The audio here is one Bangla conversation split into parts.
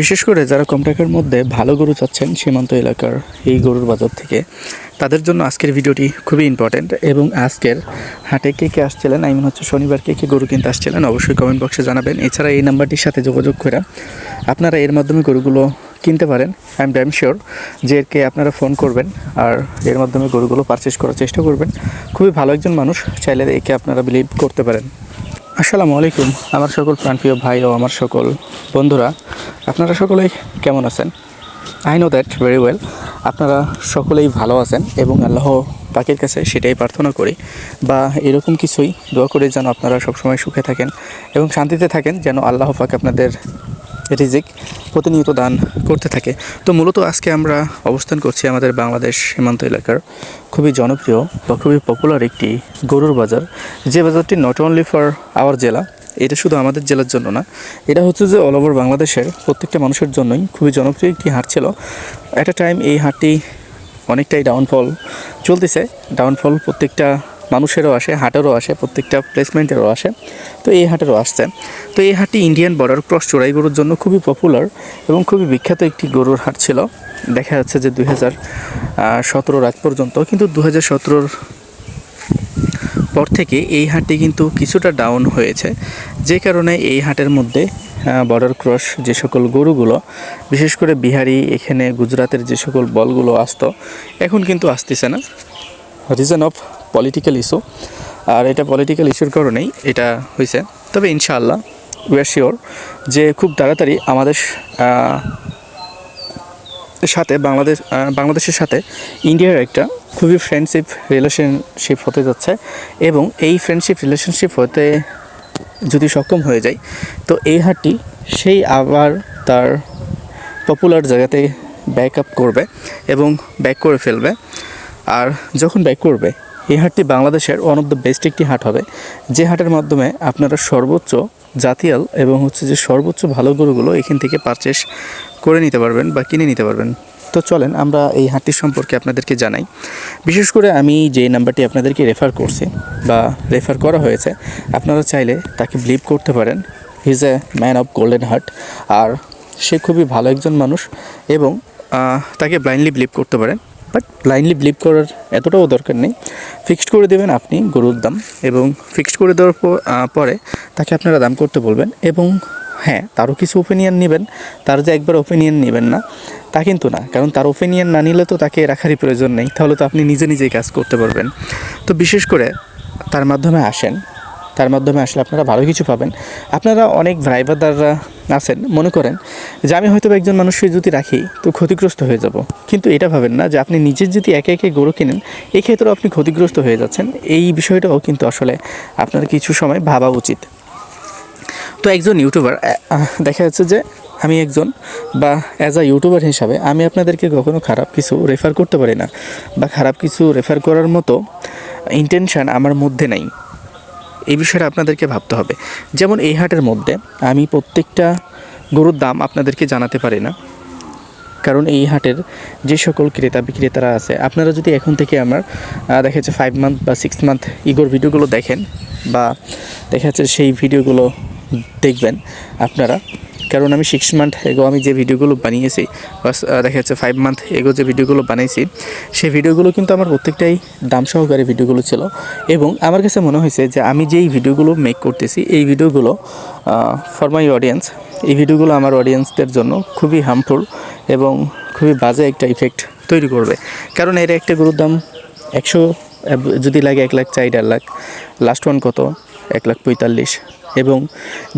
বিশেষ করে যারা কম টাকার মধ্যে ভালো গরু চাচ্ছেন সীমান্ত এলাকার এই গরুর বাজার থেকে, তাদের জন্য আজকের ভিডিওটি খুবই ইম্পর্ট্যান্ট এবং আজকের হাটে কে কে আসছিলেন আই মিন হচ্ছে শনিবার কে কে গরু কিনতে আসছিলেন, অবশ্যই কমেন্ট বক্সে জানাবেন। এছাড়া এই নাম্বারটির সাথে যোগাযোগ করে আপনারা এর মাধ্যমে গরুগুলো কিনতে পারেন। আই এম ড্যাম শিওর যে এরকে আপনারা ফোন করবেন আর এর মাধ্যমে গরুগুলো পারচেস করার চেষ্টা করবেন। খুবই ভালো একজন মানুষ, চাইলে একে আপনারা বিলিভ করতে পারেন। আসসালামু আলাইকুম, আমার সকল প্রাণপ্রিয় ভাই ও আমার সকল বন্ধুরা। আপনারা সকলেই কেমন আছেন? I know that very well আপনারা সকলেই ভালো আছেন এবং আল্লাহ পাকের কাছে সেটাই প্রার্থনা করি। বা এরকম কিছুই দোয়া করে যেন আপনারা সবসময় সুখে থাকেন এবং শান্তিতে থাকেন, যেন আল্লাহ পাক আপনাদের রিজিক প্রতিনিয়ত দান করতে থাকে। তো মূলত আজকে আমরা অবস্থান করছি আমাদের বাংলাদেশ সীমান্ত এলাকার খুবই জনপ্রিয় বা খুবই পপুলার একটি গরুর বাজার। যে বাজারটি নট অনলি ফর আওয়ার জেলা, এটা শুধু আমাদের জেলার জন্য না, এটা হচ্ছে যে অল ওভার বাংলাদেশের প্রত্যেকটা মানুষের জন্যই খুবই জনপ্রিয় একটি হাট ছিল। অ্যাট এ টাইম এই হাটটি অনেকটাই ডাউনফল চলতেছে। ডাউনফল প্রত্যেকটা মানুষেরও আসে, হাটেরও আসে, প্রত্যেকটা প্লেসমেন্টেরও আসে। তো এই হাটেরও আসছে। তো এই হাটটি ইন্ডিয়ান বর্ডার ক্রস চোরাই গরুর জন্য খুবই পপুলার এবং খুবই বিখ্যাত একটি গরুর হাট ছিল। দেখা যাচ্ছে যে দুই হাজার সতেরোর আগ পর্যন্ত, কিন্তু দু হাজার সতেরোর পর থেকে এই হাটটি কিন্তু কিছুটা ডাউন হয়েছে। যে কারণে এই হাটের মধ্যে বর্ডার ক্রস যে সকল গরুগুলো, বিশেষ করে বিহারি, এখানে গুজরাতের যে সকল বলগুলো আসতো, এখন কিন্তু আসতেছে না। রিজন অফ পলিটিক্যাল ইস্যু আর এটা পলিটিক্যাল ইস্যুর কারণেই এটা হয়েছে। তবে ইনশাআল্লাহ উই আর শিওর যে খুব তাড়াতাড়ি আমাদের সাথে বাংলাদেশ বাংলাদেশের সাথে ইন্ডিয়ার একটা খুবই ফ্রেন্ডশিপ রিলেশনশিপ হতে যাচ্ছে এবং এই ফ্রেন্ডশিপ রিলেশনশিপ হতে যদি সক্ষম হয়ে যায় তো এই হাটটি সেই আবার তার পপুলার জায়গাতে ব্যাক আপ করবে এবং ব্যাক করে ফেলবে। আর যখন ব্যাক করবে এই হাটটি বাংলাদেশের ওয়ান অফ দ্য বেস্ট একটি হাট হবে। যে হাটের মাধ্যমে আপনারা সর্বোচ্চ জাতিয়াল এবং হচ্ছে যে সর্বোচ্চ ভালো গরুগুলো এখান থেকে পারচেস করে নিতে পারবেন বা কিনে নিতে পারবেন। তো চলেন আমরা এই হাটটি সম্পর্কে আপনাদেরকে জানাই। বিশেষ করে আমি যে নাম্বারটি আপনাদেরকে রেফার করছি বা রেফার করা হয়েছে, আপনারা চাইলে তাকে বিলিভ করতে পারেন। He's a man of golden heart আর সে খুবই ভালো একজন মানুষ এবং তাকে ব্লাইন্ডলি বিলিভ করতে পারেন। বাট ব্লাইন্ডলি বিলিভ করার এতটাও দরকার নেই। ফিক্সড করে দেবেন আপনি গরুর দাম এবং ফিক্সড করে দেওয়ার পর- তাকে আপনারা দাম করতে বলবেন এবং হ্যাঁ তারও কিছু ওপিনিয়ন নেবেন, তার যে একবার ওপিনিয়ন নেবেন না, তা কিন্তু না। কারণ তার ওপিনিয়ন না নিলে তো তাকে রাখারই প্রয়োজন নেই। তাহলে তো আপনি নিজে নিজেই কাজ করতে পারবেন। তো বিশেষ করে তার মাধ্যমে আসেন। তার মাধ্যমে আসলে আপনারা ভালো কিছু পাবেন। আপনারা অনেক ড্রাইভারদাররা আছেন, মনে করেন যে আমি হয়তো একজন মানুষকে যদি রাখি, তো ক্ষতিগ্রস্ত হয়ে যাব। কিন্তু এটা ভাবেন না যে আপনি নিজের যদি একে একে গরু কেনেন, এই ক্ষেত্রেও আপনি ক্ষতিগ্রস্ত হয়ে যাচ্ছেন। এই বিষয়টাও কিন্তু আসলে আপনার কিছু সময় ভাবা উচিত। তো একজন ইউটিউবার দেখা যাচ্ছে যে আমি একজন বা অ্যাজ আ ইউটিউবার হিসাবে আমি আপনাদেরকে কখনো খারাপ কিছু রেফার করতে পারি না বা খারাপ কিছু রেফার করার মতো ইন্টেনশান আমার মধ্যে নাই। এই বিষয়টা আপনাদেরকে ভাবতে হবে। যেমন এই হাটের মধ্যে আমি প্রত্যেকটা গরুর দাম আপনাদেরকে জানাতে পারি না। কারণ এই হাটের যে সকল ক্রেতা বিক্রেতারা আছে, আপনারা যদি এখন থেকে আমার দেখা যাচ্ছে ফাইভ মান্থ বা সিক্স মান্থ ইগোর ভিডিওগুলো দেখেন বা দেখা যাচ্ছে সেই ভিডিওগুলো দেখবেন, আপনারা কারণ আমি সিক্স মান্থ এগো আমি যে ভিডিওগুলো বানিয়েছি বা আহ, দেখা যাচ্ছে ফাইভ মান্থ এগো যে ভিডিওগুলো বানিয়েছি সেই ভিডিওগুলো কিন্তু আমার প্রত্যেকটাই দাম সহকারে ভিডিওগুলো ছিল। এবং আমার কাছে মনে হয়েছে যে আমি যেই ভিডিওগুলো মেক করতেছি এই ভিডিওগুলো ফর মাই অডিয়েন্স এই ভিডিওগুলো আমার অডিয়েন্সদের জন্য খুবই হার্মফুল এবং খুবই বাজে একটা ইফেক্ট তৈরি করবে। কারণ এর একটা গরুর দাম একশো যদি লাগে এক লাখ চাই দেড় লাখ লাস্ট ওয়ান কত? এক লাখ পঁয়তাল্লিশ। এবং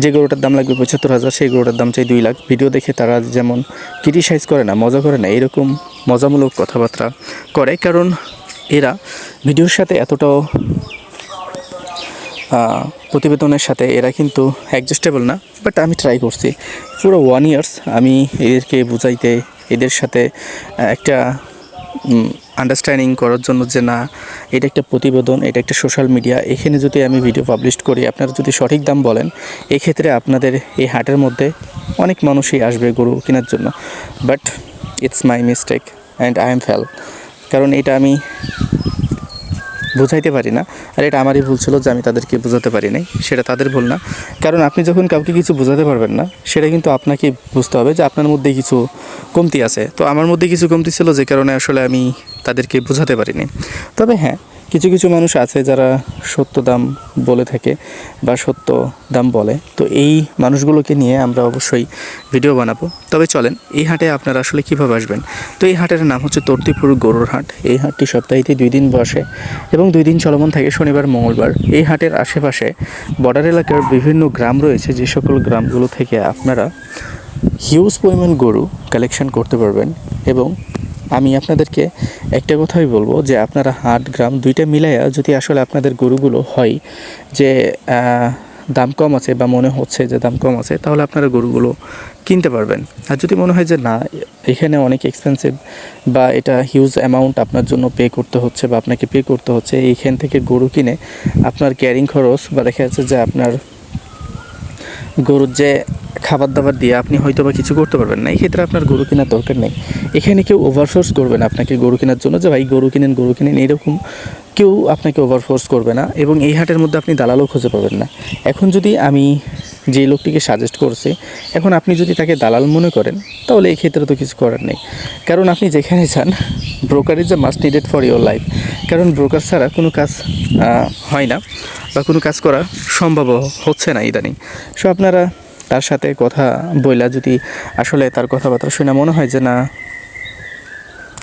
যে গরুটার দাম লাগবে পঁচাত্তর হাজার, সেই গরুটার দাম চাই দুই লাখ। ভিডিও দেখে তারা যেমন ক্রিটিসাইজ করে না, মজা করে না এরকম মজামূলক কথাবার্তা করে, কারণ এরা ভিডিওর সাথে এতটাও প্রতিবেদনের সাথে এরা কিন্তু অ্যাডজাস্টেবল না বাট আমি ট্রাই করছি। পুরো ওয়ান ইয়ার্স আমি এদেরকে বুঝাইতে, এদের সাথে একটা আন্ডারস্ট্যান্ডিং করার জন্য যে না, এটা একটা প্রতিবেদন, এটা একটা সোশ্যাল মিডিয়া এখানে যদি আমি ভিডিও পাবলিশ করি, আপনারা যদি সঠিক দাম বলেন, এক্ষেত্রে আপনাদের এই হাটের মধ্যে অনেক মানুষই আসবে গরু কেনার জন্য। But it's my mistake and I am fail কারণ এটা আমি বোঝাইতে পারি না। আর এটা আমারই ভুল ছিল যে আমি তাদেরকে বোঝাতে পারি নাই। সেটা তাদের ভুল না। কারণ আপনি যখন কাউকে কিছু বোঝাতে পারবেন না, সেটা কিন্তু আপনাকে বুঝতে হবে যে আপনার মধ্যে কিছু কমতি আছে। তো আমার মধ্যে কিছু কমতি ছিল যে কারণে আসলে আমি তাদেরকে বোঝাতে পারিনি। তবে হ্যাঁ কিছু কিছু মানুষ আছে যারা সত্য দাম বলে থাকে বা সত্য দাম বলে। তো এই মানুষগুলোকে নিয়ে আমরা অবশ্যই ভিডিও বানাবো। তবে চলেন, এই হাটে আপনারা আসলে কীভাবে আসবেন? তো এই হাটের নাম হচ্ছে তর্তিপুর গরুর হাট। এই হাটটি সপ্তাহে দুই দিন বসে এবং দুই দিন চলমান থাকে শনিবার, মঙ্গলবার। এই হাটের আশেপাশে বর্ডার এলাকার বিভিন্ন গ্রাম রয়েছে, যে সকল গ্রামগুলো থেকে আপনারা হিউজ পরিমাণ গরু কালেকশন করতে পারবেন এবং আমি আপনাদেরকে একটা কথাই বলব যে আপনারা হাট, গ্রাম দুইটা মিলাইয়া যদি আসলে আপনাদের গরুগুলো হয় যে দাম কম আছে বা মনে হচ্ছে যে দাম কম আছে, তাহলে আপনারা গরুগুলো কিনতে পারবেন। আর যদি মনে হয় যে না, এখানে অনেক এক্সপেন্সিভ বা এটা হিউজ অ্যামাউন্ট আপনার জন্য পে করতে হচ্ছে বা আপনাকে পে করতে হচ্ছে, এইখান থেকে গরু কিনে আপনার ক্যারিং খরচ বা দেখা যাচ্ছে যে আপনার গরুর যে খাবার দাবার দিয়ে আপনি হয়তো বা কিছু করতে পারবেন না। এই ক্ষেত্রে আপনার গরু কেনার দরকার নেই। এখানে কেউ ওভারফোর্স করবে না আপনাকে গরু কেনার জন্য যে, ভাই, গরু কিনেন গরু কিনেন। এরকম কেউ আপনাকে ওভারফোর্স করবে না এবং এই হাটের মধ্যে আপনি দালালও খুঁজে পাবেন না। এখন যদি আমি যে লোকটিকে সাজেস্ট করছি, এখন আপনি যদি তাকে দালাল মনে করেন, তাহলে এই ক্ষেত্রে তো কিছু করার নেই। কারণ আপনি যেখানে যান broker is a must needed for your life কারণ ব্রোকার ছাড়া কোনো কাজ হয় না বা কোনো কাজ করা সম্ভব হচ্ছে না ইদানিং। সো আপনারা তার সাথে কথা বইলা যদি আসলে তার কথাবার্তা শুনে মনে হয় যে না,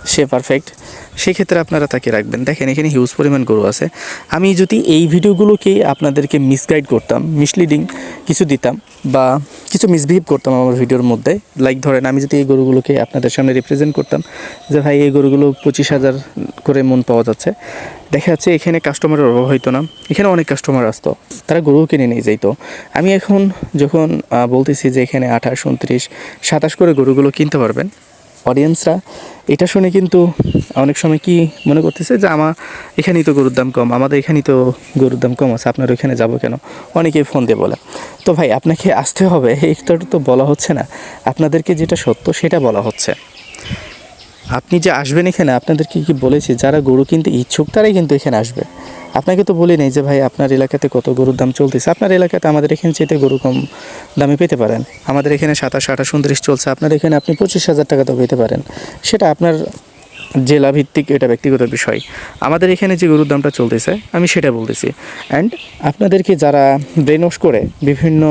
সে পারফেক্ট সেক্ষেত্রে আপনারা তাকে রাখবেন। দেখেন, এখানে হিউজ পরিমাণ গরু আছে। আমি যদি এই ভিডিওগুলোকে আপনাদেরকে মিসগাইড করতাম মিসলিডিং কিছু দিতাম বা কিছু মিসবিহেভ করতাম আমার ভিডিওর মধ্যে লাইক ধরেন, আমি যদি এই গরুগুলোকে আপনাদের সামনে রিপ্রেজেন্ট করতাম যে ভাই, এই গরুগুলো পঁচিশ হাজার করে মন পাওয়া যাচ্ছে। দেখা যাচ্ছে এখানে কাস্টমারের অভাব হইতো না। এখানে অনেক কাস্টমার আসতো। তারা গরু কিনে নিয়ে যাইতো। আমি এখন যখন বলতেছি যে এখানে আঠাশ, উনত্রিশ, সাতাশ করে গরুগুলো কিনতে পারবেন অডিয়েন্সরা এটা শুনে কিন্তু অনেক সময় কি মনে করতেছে যে আমার এখানেই তো গরুর দাম কম, আমাদের এখানেই তো গরুর দাম কম আছে, আপনার ওইখানে যাব কেন? অনেকেই ফোন দিয়ে বলে। তো ভাই, আপনাকে আসতে হবে এইটা তো বলা হচ্ছে না। আপনাদেরকে যেটা সত্য, সেটা বলা হচ্ছে। আপনি যে আসবেন এখানে, আপনাদেরকে কি বলেছি, যারা গরু কিনতে ইচ্ছুক, তারাই কিন্তু এখানে আসবে। আপনাকে তো বলি নেই যে, ভাই, আপনার এলাকাতে কত গরুর দাম চলতেছে? আপনার এলাকাতে আমাদের এখানে চেয়ে গরু কম দামে পেতে পারেন। আমাদের এখানে সাতাশ, আঠাশ, উনত্রিশ চলছে। আপনার এখানে আপনি পঁচিশ হাজার টাকা তো পেতে পারেন। সেটা আপনার জেলা ভিত্তিক এটা ব্যক্তিগত বিষয়। আমাদের এখানে যে গরুর দামটা চলতেছে, আমি সেটা বলতেছি। অ্যান্ড আপনাদেরকে যারা ব্রেন করে বিভিন্ন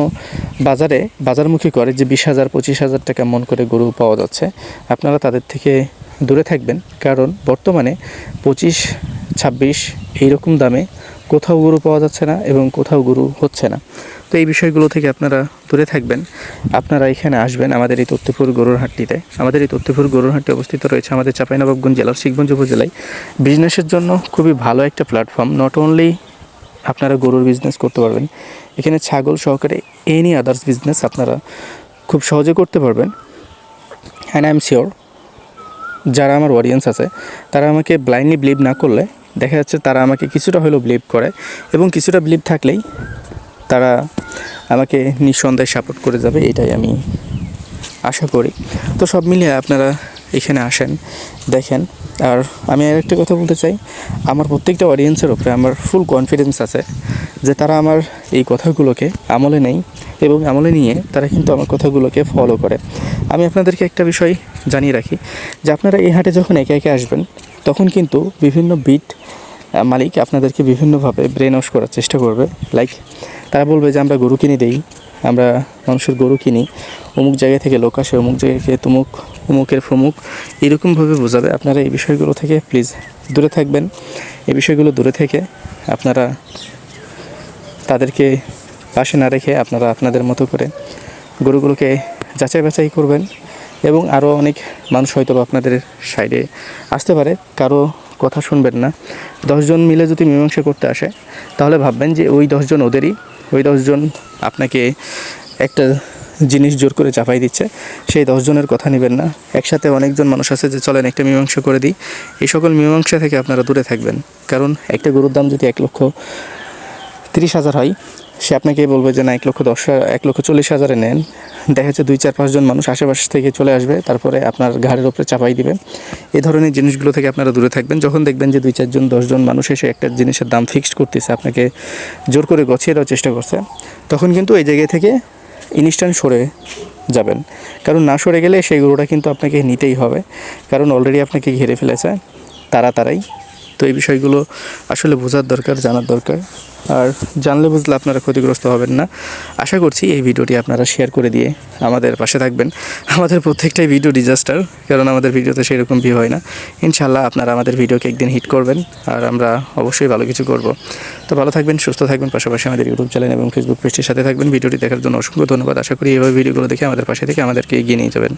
বাজারে, বাজারমুখী করে যে বিশ হাজার, পঁচিশ হাজার টাকা মন করে গরু পাওয়া যাচ্ছে, আপনারা তাদের থেকে দূরে থাকবেন। কারণ বর্তমানে পঁচিশ ছাব্বিশ, এইরকম দামে কোথাও গরু পাওয়া যাচ্ছে না এবং কোথাও গরু হচ্ছে না। তো এই বিষয়গুলো থেকে আপনারা দূরে থাকবেন। আপনারা এখানে আসবেন আমাদের এই তথ্যপুর গরুর হাটটিতে। আমাদের এই তথ্যপুর গরুর হাটটি অবস্থিত রয়েছে আমাদের চাঁপাইনবাবগঞ্জ জেলার শিখগঞ্জ উপজেলায়। বিজনেসের জন্য খুবই ভালো একটা প্ল্যাটফর্ম নট অনলি আপনারা গরুর বিজনেস করতে পারবেন, এখানে ছাগল সহকারে এনি আদার্স বিজনেস আপনারা খুব সহজে করতে পারবেন। অ্যান্ড আই এম শিওর যারা আমার অডিয়েন্স আছে, তারা আমাকে ব্লাইন্ডলি বিলিভ না করলে দেখা যাচ্ছে তারা আমাকে কিছুটা হলেও বিলিভ করে এবং কিছুটা বিলিভ থাকলেই তারা আমাকে নিঃসন্দেহে সাপোর্ট করে যাবে, এটাই আমি আশা করি। তো সব মিলিয়ে আপনারা এখানে আসেন, দেখেন। আর আমি আর একটা কথা বলতে চাই, আমার প্রত্যেকটা অডিয়েন্সের উপরে আমার ফুল কনফিডেন্স আছে যে তারা আমার এই কথাগুলোকে আমলে নেই এবং আমলে নিয়ে তারা কিন্তু আমার কথাগুলোকে ফলো করে। আমি আপনাদেরকে একটা বিষয় জানিয়ে রাখি, যে আপনারা এই হাটে যখন একে একে আসবেন তখন কিন্তু বিভিন্ন বিট মালিক আপনাদেরকে বিভিন্নভাবে ব্রেন ওয়াশ করার চেষ্টা করবে। লাইক তারা বলবে যে, আমরা গরু কিনে দেই, আমরা মানুষের গরু কিনি। অমুক জায়গা থেকে লোক আসে, অমুক জায়গা থেকে তুমুক, অমুকের ফমুক। এরকমভাবে বোঝাবে। আপনারা এই বিষয়গুলো থেকে প্লিজ দূরে থাকবেন। এই বিষয়গুলো দূরে থেকে আপনারা তাদেরকে পাশে না রেখে আপনারা আপনাদের মতো করে গরুগুলোকে যাচাই বাছাই করবেন। এবং আরও অনেক মানুষ হয়তো আপনাদের সাইডে আসতে পারে। কারও কথা শুনবেন না। দশজন মিলে যদি মীমাংসা করতে আসে, তাহলে ভাববেন যে ওই দশজন ওদেরই, ওই দশজন আপনাকে একটা জিনিস জোর করে চাপাই দিচ্ছে। সেই দশজনের কথা নেবেন না। একসাথে অনেকজন মানুষ আছে যে, চলেন একটা মীমাংসা করে দিই। এই সকল মীমাংসা থেকে আপনারা দূরে থাকবেন। কারণ একটা গরুর দাম যদি এক লক্ষ তিরিশ হাজার হয়, সে আপনাকে বলবে যে না, এক লক্ষ দশ এক লক্ষ চল্লিশ হাজারে নেন। দেখা যাচ্ছে দুই, চার পাঁচজন মানুষ আশেপাশ থেকে চলে আসবে, তারপরে আপনার ঘাড়ের ওপরে চাপাই দিবে। এই ধরনের জিনিসগুলো থেকে আপনারা দূরে থাকবেন। যখন দেখবেন যে দুই চারজন দশজন মানুষ এসে একটা জিনিসের দাম ফিক্সড করতেছে, আপনাকে জোর করে গছিয়ে দেওয়ার চেষ্টা করছে, তখন কিন্তু এই জায়গায় থেকে ইনস্ট্যান্ট সরে যাবেন। কারণ না সরে গেলে সেই গরুটা কিন্তু আপনাকে নিতেই হবে। কারণ অলরেডি আপনাকে ঘিরে ফেলেছে তারা তারাই তো এই বিষয়গুলো আসলে বোঝার দরকার, জানার দরকার। আর জানলে বুঝলে আপনারা ক্ষতিগ্রস্ত হবেন না। আশা করছি এই ভিডিওটি আপনারা শেয়ার করে দিয়ে আমাদের পাশে থাকবেন। আমাদের প্রত্যেকটাই ভিডিও ডিজাস্টার কারণ আমাদের ভিডিওতে সেরকম ভিউ হয় না। ইনশাল্লাহ আপনারা আমাদের ভিডিওকে একদিন হিট করবেন, আর আমরা অবশ্যই ভালো কিছু করব। তো ভালো থাকবেন, সুস্থ থাকবেন, পাশাপাশি আমাদের ইউটিউব চ্যানেল এবং ফেসবুক পেজটির সাথে থাকবেন। ভিডিওটি দেখার জন্য অসংখ্য ধন্যবাদ। আশা করি এইভাবে ভিডিওগুলো দেখে আমাদের পাশে থেকে আমাদেরকে এগিয়ে নিয়ে যাবেন।